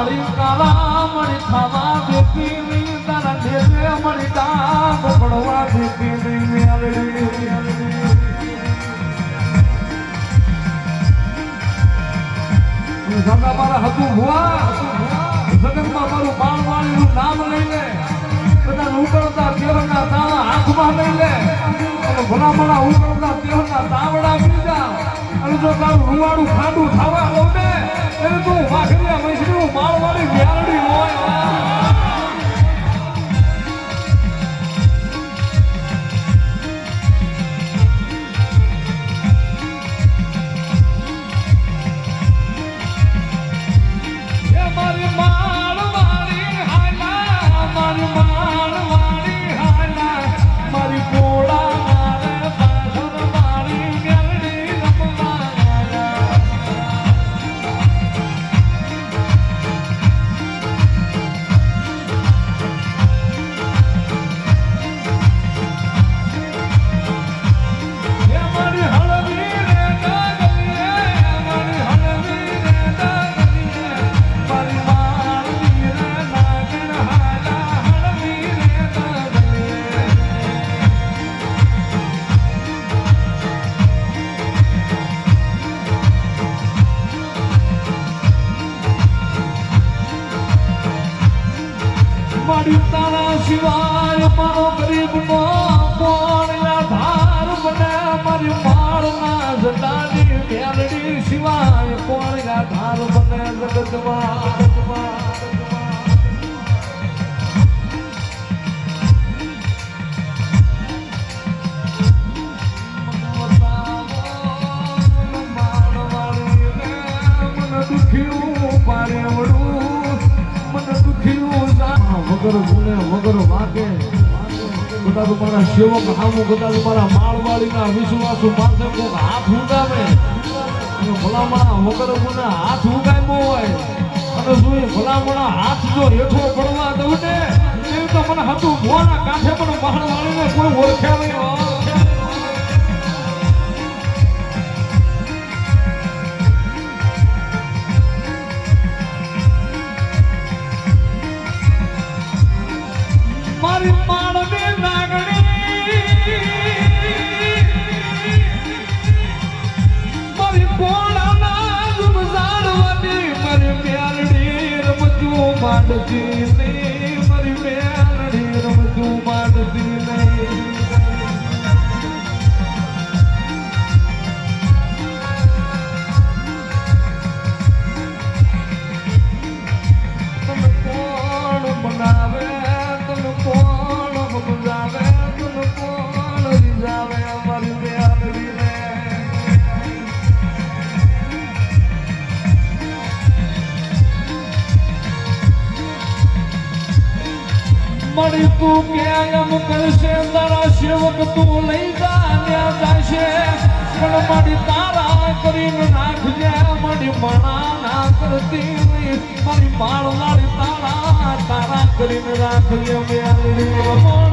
મળી કાલા મળી ખાવા દેતી નહીં, તારા દેવે મળી ડાક પડવા દેતી નહીં મેલડી મારા હતું ભુવા, જગતમાં મારું બાળ વાળીનું નામ લઈ લે. બધા ઉકળતા તાળા હાથમાં લઈ લે. ભલામણા ઉકળતા તેલના તાવડા પી જા અને જો તારું રૂવાડું ખાડું ખાવા દઉં ને એને તું વાઘરિયા મૈસરી માળવાળી વ્યારડી મારી તારા સિવાય મારો ગરીબ નો કોણ આધાર બને મારી માળના જટાની મેલડી સિવાય કોણ આધાર બને જગતમાં. દુખ્યું વગર ભૂલે, વગર વાગે. બધા તમારા સેવક હામું બધા તમારા માળવાળીના વિશ્વાસુ માથે કોક હાથ ઉગામે. અને ભલામણા વગર ગુને હાથ ઉગામ્યો હોય. અને એ ભલામણા હાથ જો હેઠો પડવા દઉં ને એ તો મને હતું ભોના કાંઠે પણ માળવાળીને કોઈ ઓળખ્યા નહીં. Thank you. મળી તું ક્યાં એમ કરશે તારા સેવક તું લઈ જા જાશે પણ મારી તારા કરીને નાખજે, મારી મણા ના કરતી નહીં. મારી માળ તારા તારા કરીને રાખજે રમણ